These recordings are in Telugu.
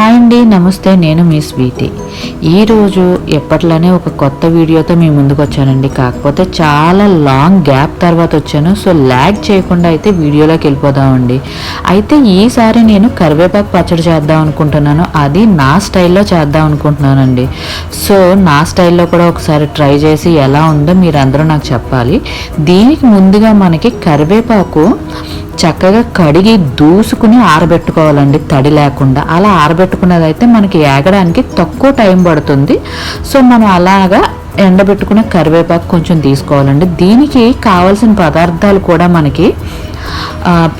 హాయ్ అండి నమస్తే నేను మీ స్వీతి ఈరోజు ఎప్పట్లానే ఒక కొత్త వీడియోతో మీ ముందుకు వచ్చానండి. కాకపోతే చాలా లాంగ్ గ్యాప్ తర్వాత వచ్చాను. సో ల్యాగ్ చేయకుండా అయితే వీడియోలోకి వెళ్ళిపోదామండి. అయితే ఈసారి నేను కరివేపాకు పచ్చడి చేద్దాం అనుకుంటున్నాను. అది నా స్టైల్లో చేద్దాం అనుకుంటున్నానండి. సో నా స్టైల్లో కూడా ఒకసారి ట్రై చేసి ఎలా ఉందో మీరందరూ నాకు చెప్పాలి. దీనికి ముందుగా మనకి కరివేపాకు చక్కగా కడిగి దూసుకుని ఆరబెట్టుకోవాలండి. తడి లేకుండా. అలా ఆరబెట్టుకున్నదైతే మనకి ఏగడానికి తక్కువ టైం పడుతుంది. సో మనం అలాగా ఎండబెట్టుకునే కరివేపాకు కొంచెం తీసుకోవాలండి. దీనికి కావలసిన పదార్థాలు కూడా మనకి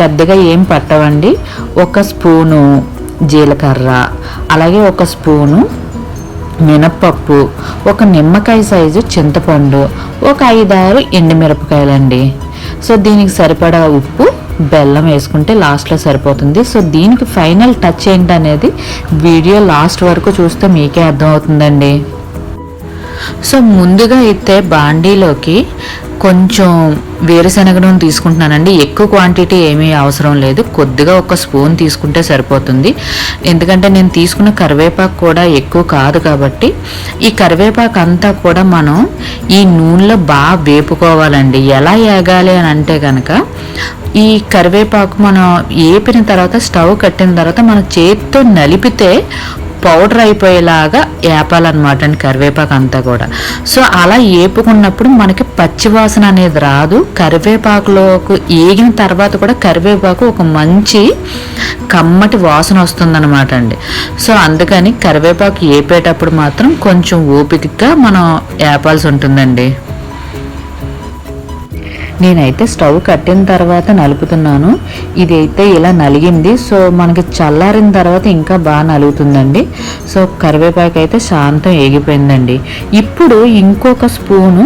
పెద్దగా ఏం పట్టవండి. ఒక స్పూను జీలకర్ర అలాగే ఒక స్పూను మినప్పప్పు ఒక నిమ్మకాయ సైజు చింతపండు ఒక ఐదారు ఎండుమిరపకాయలండి. సో దీనికి సరిపడా ఉప్పు బెల్లం వేసుకుంటే లాస్ట్లో సరిపోతుంది. సో దీనికి ఫైనల్ టచ్ ఏంటనేది వీడియో లాస్ట్ వరకు చూస్తే మీకే అర్థమవుతుందండి. సో ముందుగా అయితే బాండీలోకి కొంచెం వేరుశనగ నూనె తీసుకుంటున్నానండి. ఎక్కువ క్వాంటిటీ ఏమీ అవసరం లేదు. కొద్దిగా ఒక స్పూన్ తీసుకుంటే సరిపోతుంది. ఎందుకంటే నేను తీసుకున్న కరివేపాకు కూడా ఎక్కువ కాదు కాబట్టి ఈ కరివేపాకు అంతా కూడా మనం ఈ నూనెలో బాగా వేపుకోవాలండి. ఎలా ఏగాలి అని అంటే కనుక ఈ కరివేపాకు మనం ఏపిన తర్వాత స్టవ్ కట్టిన తర్వాత మన చేతితో నలిపితే పౌడర్ అయిపోయేలాగా ఏపాలన్నమాట అండి కరివేపాకు అంతా కూడా. సో అలా ఏపుకున్నప్పుడు మనకి పచ్చివాసన అనేది రాదు. కరివేపాకులోకి ఏగిన తర్వాత కూడా కరివేపాకు ఒక మంచి కమ్మటి వాసన వస్తుందన్నమాట అండి. సో అందుకని కరివేపాకు ఏపేటప్పుడు మాత్రం కొంచెం ఓపికగా మనం ఏపాల్సి ఉంటుందండి. నేనైతే స్టవ్ కట్టిన తర్వాత నలుపుతున్నాను. ఇది అయితే ఇలా నలిగింది. సో మనకి చల్లారిన తర్వాత ఇంకా బాగా నలుగుతుందండి. సో కరివేపాకు అయితే శాంతం ఏగిపోయిందండి. ఇప్పుడు ఇంకొక స్పూను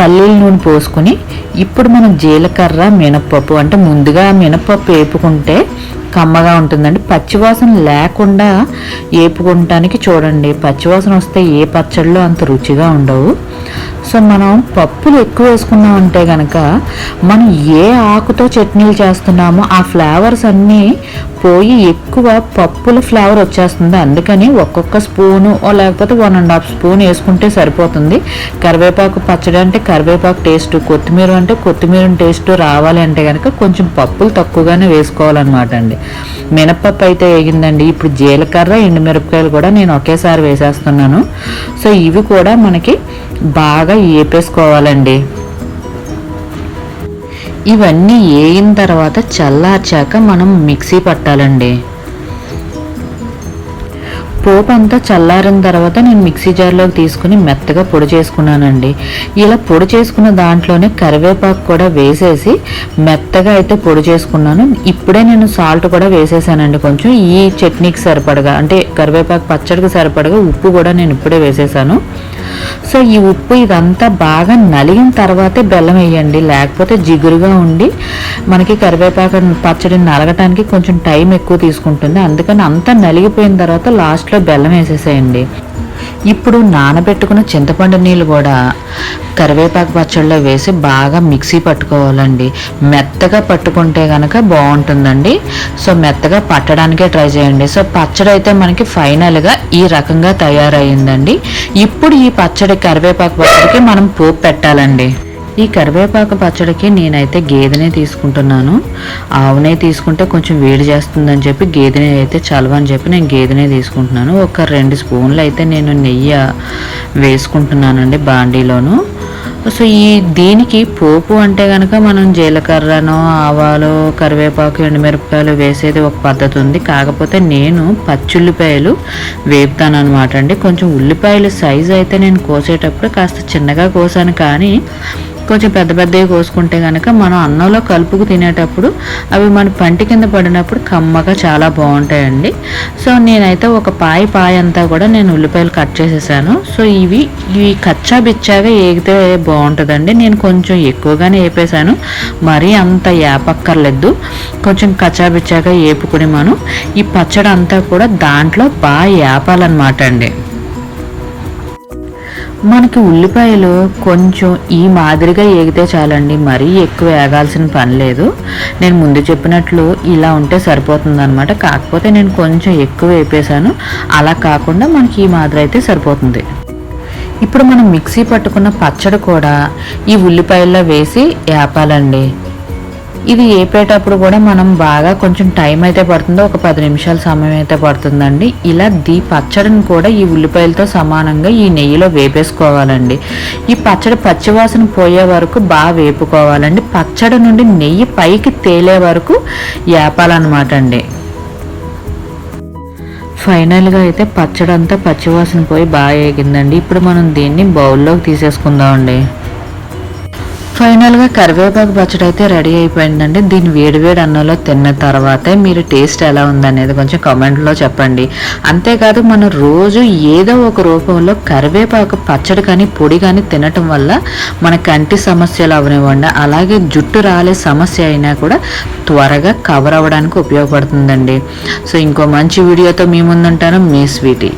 పల్లీల నూనె పోసుకొని ఇప్పుడు మనం జీలకర్ర మినప్పప్పు అంటే ముందుగా మినప్పప్పు వేపుకుంటే కమ్మగా ఉంటుందండి. పచ్చివాసన లేకుండా వేపుకుంటానికి చూడండి. పచ్చివాసన వస్తే ఏ పచ్చళ్ళు అంత రుచిగా ఉండవు. సో మనం పప్పులు ఎక్కువ వేసుకున్నామంటే కనుక మనం ఏ ఆకుతో చట్నీలు చేస్తున్నామో ఆ ఫ్లేవర్స్ అన్నీ పోయి ఎక్కువ పప్పుల ఫ్లేవర్ వచ్చేస్తుంది. అందుకని ఒక్కొక్క స్పూను లేకపోతే వన్ అండ్ హాఫ్ స్పూన్ వేసుకుంటే సరిపోతుంది. కరివేపాకు పచ్చడి అంటే కరివేపాకు టేస్ట్ కొత్తిమీర అంటే కొత్తిమీర టేస్ట్ రావాలి అంటే కనుక కొంచెం పప్పులు తక్కువగానే వేసుకోవాలన్నమాట అండి. మినప్పప్పు అయితే వేగిందండి. ఇప్పుడు జీలకర్ర ఎండుమిరపకాయలు కూడా నేను ఒకేసారి వేసేస్తున్నాను. సో ఇవి కూడా మనకి బాగా ఏపేసుకోవాలండి. ఇవన్నీ వేయిన తర్వాత చల్లార్చాక మనం మిక్సీ పట్టాలండి. పోపు అంతా చల్లారిన తర్వాత నేను మిక్సీ జార్లోకి తీసుకుని మెత్తగా పొడి చేసుకున్నానండి. ఇలా పొడి చేసుకున్న దాంట్లోనే కరివేపాకు కూడా వేసేసి మెత్తగా అయితే పొడి చేసుకున్నాను. ఇప్పుడే నేను సాల్ట్ కూడా వేసేసానండి కొంచెం. ఈ చట్నీకి సరిపడగా అంటే కరివేపాకు పచ్చడికి సరిపడగా ఉప్పు కూడా నేను ఇప్పుడే వేసేసాను. సో ఈ ఉప్పు ఇదంతా బాగా నలిగిన తర్వాతే బెల్లం వేయండి. లేకపోతే జిగురుగా ఉండి మనకి కరివేపాకు పచ్చడి నలగటానికి కొంచెం టైం ఎక్కువ తీసుకుంటుంది. అందుకని అంతా నలిగిపోయిన తర్వాత లాస్ట్లో బెల్లం వేసేసేయండి. ఇప్పుడు నానబెట్టుకున్న చింతపండు నీళ్ళు కూడా కరివేపాకు పచ్చడిలో వేసి బాగా మిక్సీ పట్టుకోవాలండి. మెత్తగా పట్టుకుంటే కనుక బాగుంటుందండి. సో మెత్తగా పట్టడానికే ట్రై చేయండి. సో పచ్చడి అయితే మనకి ఫైనల్గా ఈ రకంగా తయారయ్యిందండి. ఇప్పుడు ఈ పచ్చడి కరివేపాకు పచ్చడికి మనం పోపు పెట్టాలండి. ఈ కరివేపాకు పచ్చడికి నేనైతే గేదెనే తీసుకుంటున్నాను. ఆవునే తీసుకుంటే కొంచెం వేడి చేస్తుందని చెప్పి గేదెనే అయితే చలవని చెప్పి నేను గేదెనే తీసుకుంటున్నాను. ఒక రెండు స్పూన్లు అయితే నేను నెయ్యి వేసుకుంటున్నానండి బాండీలోను. సో ఈ దీనికి పోపు అంటే కనుక మనం జీలకర్రను ఆవాలు కరివేపాకు ఎండుమిరపకాయలు వేసేది ఒక పద్ధతి ఉంది. కాకపోతే నేను పచ్చుల్లిపాయలు వేపుతాను అనమాట అండి. కొంచెం ఉల్లిపాయలు సైజు అయితే నేను కోసేటప్పుడు కాస్త చిన్నగా కోసాను కానీ కొంచెం పెద్ద పెద్దవి కోసుకుంటే కనుక మనం అన్నంలో కలుపుకు తినేటప్పుడు అవి మన పంటి కింద పడినప్పుడు కమ్మగా చాలా బాగుంటాయండి. సో నేనైతే ఒక పాయ పాయ అంతా కూడా నేను ఉల్లిపాయలు కట్ చేసేసాను. సో ఇవి ఇవి కచ్చా బిచ్చాగా ఏగితే బాగుంటుందండి. నేను కొంచెం ఎక్కువగానే వేపేశాను మరీ అంత ఏపక్కర్లేదు కొంచెం కచాబిచ్చాగా వేపుకుని ఏపుకుని మనం ఈ పచ్చడి అంతా కూడా దాంట్లో బాగా ఏపాలన్నమాట అండి మనకి ఉల్లిపాయలు కొంచెం ఈ మాదిరిగా ఏగితే చాలండి. మరీ ఎక్కువ ఏగాల్సిన పని లేదు. నేను ముందు చెప్పినట్లు ఇలా ఉంటే సరిపోతుందనమాట కాకపోతే నేను కొంచెం ఎక్కువ వేపేశాను అలా కాకుండా మనకి ఈ మాదిరి అయితే సరిపోతుంది. ఇప్పుడు మనం మిక్సీ పట్టుకున్న పచ్చడి కూడా ఈ ఉల్లిపాయల్లో వేసి వేపాలండి ఇది వేపేటప్పుడు కూడా మనం బాగా కొంచెం టైం అయితే పడుతుందో ఒక పది నిమిషాల సమయం అయితే పడుతుందండి. ఇలా దీ పచ్చడిని కూడా ఈ ఉల్లిపాయలతో సమానంగా ఈ నెయ్యిలో వేపేసుకోవాలండి. ఈ పచ్చడి పచ్చివాసన పోయే వరకు బాగా వేపుకోవాలండి. పచ్చడి నుండి నెయ్యి పైకి తేలే వరకు వేపాలన్నమాట అండి ఫైనల్గా అయితే పచ్చడంతా పచ్చివాసన పోయి బాగా ఏగిందండి. ఇప్పుడు మనం దీన్ని బౌల్లోకి తీసేసుకుందామండి. ఫైనల్గా కరివేపాకు పచ్చడి అయితే రెడీ అయిపోయిందండి. దీన్ని వేడివేడి అన్నంలో తిన్న తర్వాతే మీరు టేస్ట్ ఎలా ఉందనేది కొంచెం కామెంట్లో చెప్పండి. అంతేకాదు మనం రోజు ఏదో ఒక రూపంలో కరివేపాకు పచ్చడి కానీ పొడి కానీ తినటం వల్ల మన కంటి సమస్యలు అవనివ్వండి. అలాగే జుట్టు రాలే సమస్య అయినా కూడా త్వరగా కవర్ అవ్వడానికి ఉపయోగపడుతుందండి. సో ఇంకో మంచి వీడియోతో మీ ముందుంటాను. మీ స్వీటీ.